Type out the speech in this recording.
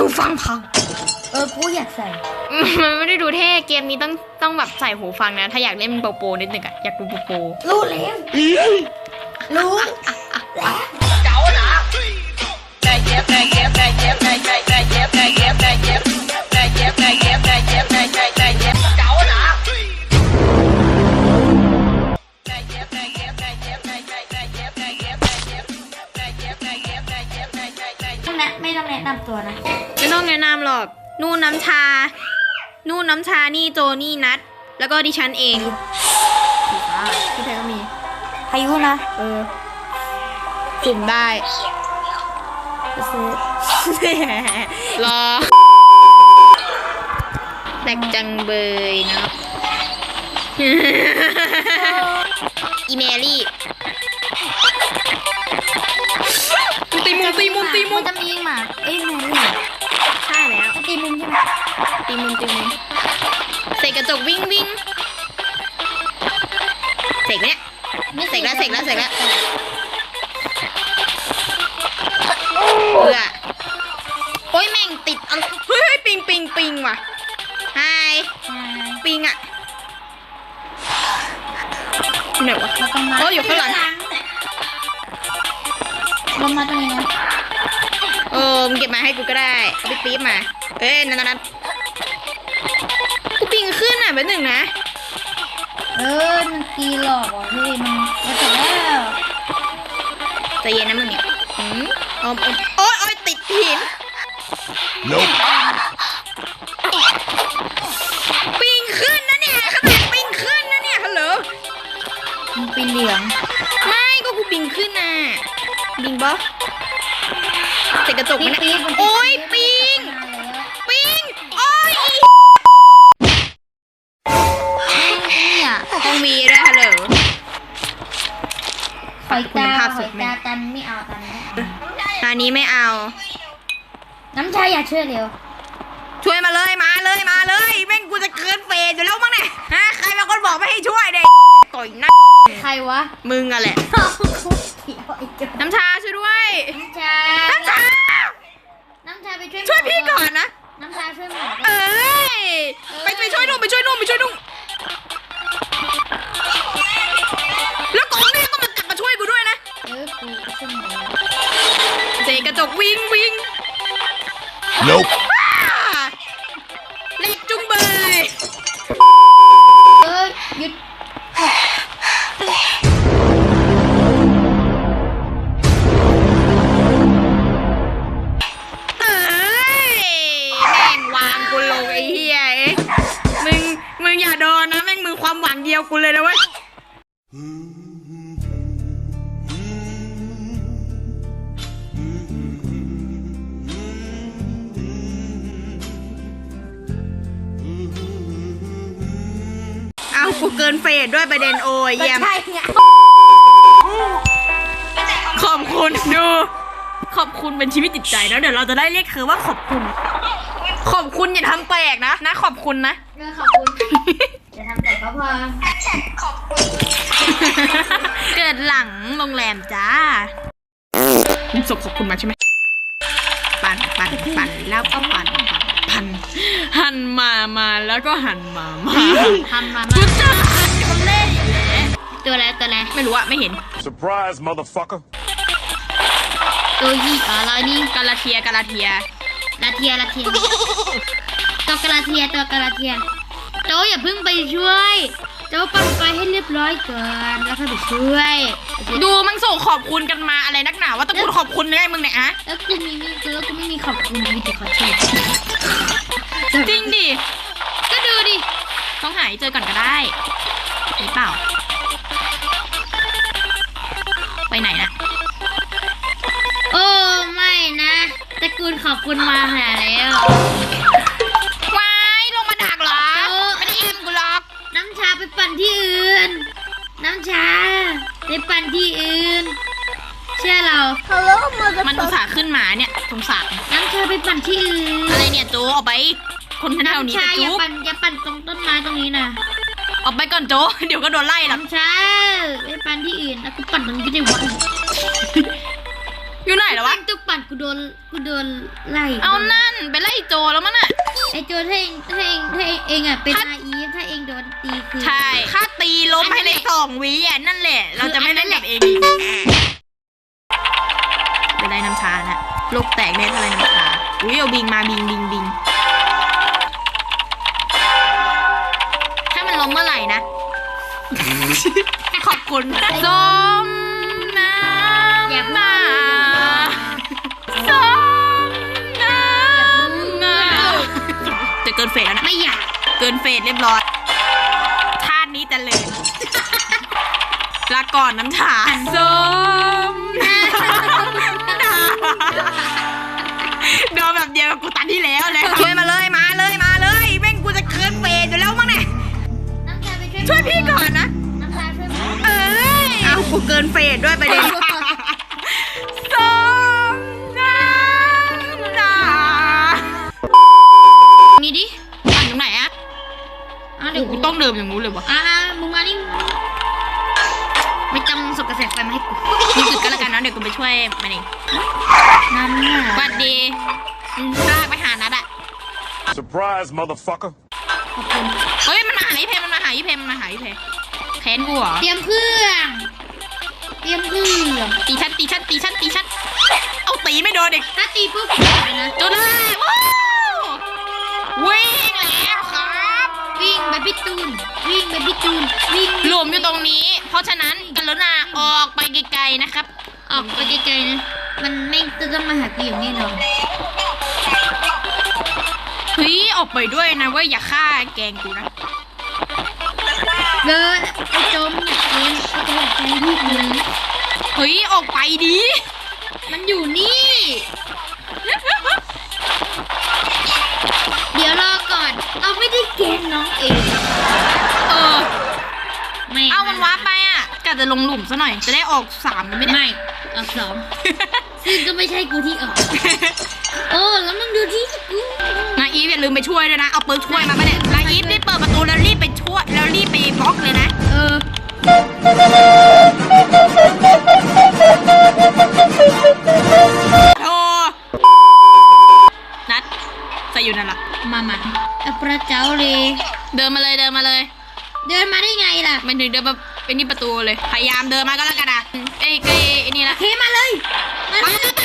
หูฟังพัง เออกูอยากใส่ มันไม่ได้ดูเท่เกมนี้ต้องต้องแบบใส่หูฟังนะ ถ้าอยากเล่นโปรโปรนิดนึงอะอยากดูโปรโปรรู้แล้วรู้แล้วต้อง แนะไม่ต้องแนะนำตัวนะ ไม่ต้องแนะนำหรอก นู่นน้ำชา นู่นน้ำชา นี่โจนี่นัด แล้วก็ดิฉันเองสีฟ้าพี่แพรก็มี พายุนะ เออสุ่มได้จะซื้อ รอแหลกจังเบยเนาะ อีเมลี่ ตีมุมตีมุมตีมุมัมนจะมีหมากเอ้ยแมรี่ใช่แล้วจะตีมุมใช่ไหมตีมุมตีมุมเสกกระจกวิ่งวิ่งเสกไหมเนี่ยเสกแล้วเสกแล้วเสกแล้วเบื่อโอ้ยแม่งติดอะไรเฮ้ยเฮ้ยปิงปิงปิงว่ะไฮใช่ปิงอะอยู่ไหนวะเราต้องมาโอ้ยอยู่ข้างหลัง ลงมาตรงนี้นะเออมึงเก็บมาให้กูก็ได้เอาไปปี๊บมา เอ้ยนั่นนั่นนั่นกูปิงขึ้นอะเป็นหนึ่งนะ เออมันตีหลอกว่ะพี่มันก็จบแล้วใจเย็นนะมึงเนี่ยหืมอมอมโอ๊ยโอ๊ยติดหิน Nope. ปิงขึ้นนะเนี่ยขนาดปิงขึ้นนะเนี่ยฮัลโหลมันปีเหลือง ไม่ก็กูปิงขึ้นน่ะ ปิงบอเสกกระจกปีมันปีน่ะมันโอ๊ยปิงปิงโอ๊ยอีเนี่ยต้องมีด้วยฮัลโหลหอยตาคุณภาพหสุอดยแม่ตาตันไม่เอาตันไม่เอาอันนี้ไม่เอา น้ำชาอย่าเชื่อเร็วช่วยมาเลยมาเลยมาเลยแม่งกูจะเกินเฟสอยู่แล้วมั้งเนี่ยฮะใครเป็นคนบอกไม่ให้ช่วยเด็กต่อยหน้าใครวะ มึงอะแหละ เขียวไอ้เจ้าน้ำชาช่วยด้วย น้ำชา น้ำชา น้ำชาไปช่วยหมอช่วยพี่ก่อนนะ น้ำชาช่วยหมอเอด้วย้ย ไปไปช่วยนุ่มไปช่วยนุ่มไปช่วยนุ่มแล้วกองเนี่ยก็มากลับมาช่วยกูด้วยนะ เออกูก็ช่วยหมอเจกระจกวิ่งวิ่ง Nope. อย่าโดนนะแม่งมึงความหวังเดียวกูเลยนะเว้ยเอากูเกินเฟสด้วยประเด็นโอ้ยก็เยี่ยมใช่ไงขอบคุณดู ขอบคุณเป็นชีวิตจิตใจแล้วเดี๋ยวเราจะได้เรียกเธอว่าขอบคุณ ขอบคุณอย่าทำแปลกนะ นะขอบคุณนะ เออขอบคุณจะทำแต่ก็พอเกิดหลังโรงแรมจ้ามึงส่งขอบคุณมาใช่ไหมปั่นปั่นปั่นแล้วก็ปั่นปั่นปั่นหันมามาแล้วก็หันมามาทำมากูมาจะหันคนเล่นอยู่แล้วตัวอะไรตัวอะไรไม่รู้อะไม่เห็น Surprise, motherfucker. ตัวยี่อะไรนี่กาลาเทียกาลาเทีย ลาเทียลาเทียตัวกระเทียตัวกระเทียโจอย่าเพิ่งไปช่วยโจปั่นไฟให้เรียบร้อยก่อนแล้วค่อยไปช่วยดูมันส่งขอบคุณกันมาอะไรนักหนาว่าตะกูลขอบคุณไงมึงเนี่ยอะแล้วกูมีนี่คือแล้วกูไม่มีขอบคุณมีแต่ขอโทษจริงดิก็ดูดิต้องหายเจอก่อนก็ได้หรือเปล่า ไปไหนนะ ตระกูลขอบคุณมาหาแล้วว้ายลงมาดักเหรอเออไม่ได้ยินกูหรอก น้ำชาไปปั่นที่อื่น น้ำชาไปปั่นที่อื่น เชื่อเรามันอุตส่าห์ขึ้นมาเนี่ยสงสารน้ำชาไปปั่นที่อื่น อะไรเนี่ยโจออกไป คนแถวๆนี้น้ำชาจะอย่าจุ๊บปั่นอย่าปั่นตรงต้นไม้ตรงนี้นะออกไปก่อนโจเดี๋ยวก็โดนไล่หรอกน้ำชาไปปั่นที่อื่นแล้วก็ปั่นตรงนี้ก็ได้วะ อยู่ไหนแล้ววะ ตุ๊กปั่นกูโดนกูโดนไล่เอานั่นไปไล่โจแล้วมั้งน่ะ ไอโจถ้าเองถ้าเองถ้าเองเองอะเป็นนาอีฟถ้าเองโดนตีคือใช่ค่าตีล้มอันนั้นภายในสองวิอะนั่นแหละ เราจะไม่ได้แบบเองอีกไปไล่น้ำชานะลูกแตกแน่ทะเลน้ำชา อุ้ยเอาบิงมาบิงบิงบิงถ้ามันล้มเมื่อไหร่นะ ขอบคุณส้มน้ำ อย่าพูดนา กินเฟสแล้วนะไม่อยากเกินเฟสเรียบร้อยชาตินี้เจะเลยลาก่อนน้ำชาส้มโดนแบบเดียวกับกูตันที่แล้วเลยช่วยมาเลยมาเลยมาเลยแม่งกูจะเกินเฟสอยู่แล้วมั้งเนี่ยน้ำชาไปช่วยพี่ก่อนนะน้ำชาช่วยไหมเอ้ยเอากูเกินเฟสด้วยประเด็น อะเดี๋เดี๋ยยววกูกูต้องเดิมอย่างนู้นเลยวะอ่ามึงมานี่ไม่จำสกกระแสไฟมาให้กูมึงจุดก็แล้วกันนะเดี๋ยวกูไปช่วยมันเองนั่นน่ะสวัสดีอืมลากไปหานัดอะ Surprise, motherfucker. ขอบคุณเฮ้ยมันมาหาอีเพมมันมาหาอีเพมมันมาหาอีเพมแค้นกูเหรอเตรียมเครื่องเตรียมเครื่องตีชันตีชันตีชันตีชันเอาตีไม่โดนเด็กถ้าตีปุ๊บเลยนะจุดเลยว้าววิ่งแล้วครับ วิ่งไปพี่ตูนวิ่งไปพี่ตูนวิ่งหลุมอยู่ตรงนี้ เพราะฉะนั้นกรุณาออกไปไกลๆนะครับ ออกไปไกลๆนะ มันไม่จะต้องมาหากูอย่างแน่นอนเฮ้ยออกไปด้วยนะเว้ยอย่าฆ่าแกงกูนะเดินไอ้โจมอยากเล่นไอ้โจมอยากแทงลูกเลยเฮ้ยออกไปดิมันอยู่นี่ะกะจะลงหลุมซะหน่อย จะได้ออกสามไม่ได้ ไม่ออกสองซึ่งก็ไม่ใช่กูที่ออกโอ้แล้วมึงดูที่กูนาอีฟอย่าลืมไปช่วยด้วยนะ เอาปืนช่วยมาปะเนี่ยนาอีฟรีบเปิดประตูแล้วรีบไปช่วยแล้วรีบไปบล็อกเลยนะ เออโธ่นัดใส่อยู่นั่นล่ะมามาเอาพระเจ้าเลย เดินมาเลยเดินมาเลย เดินมาได้ไงล่ะ มันถึงเดินมา เป็นที่ประตูเลย พยายามเดินมาก็แล้วกันนะเอ้ยเอ้ยไอ้นี่ละเคมาเลยมา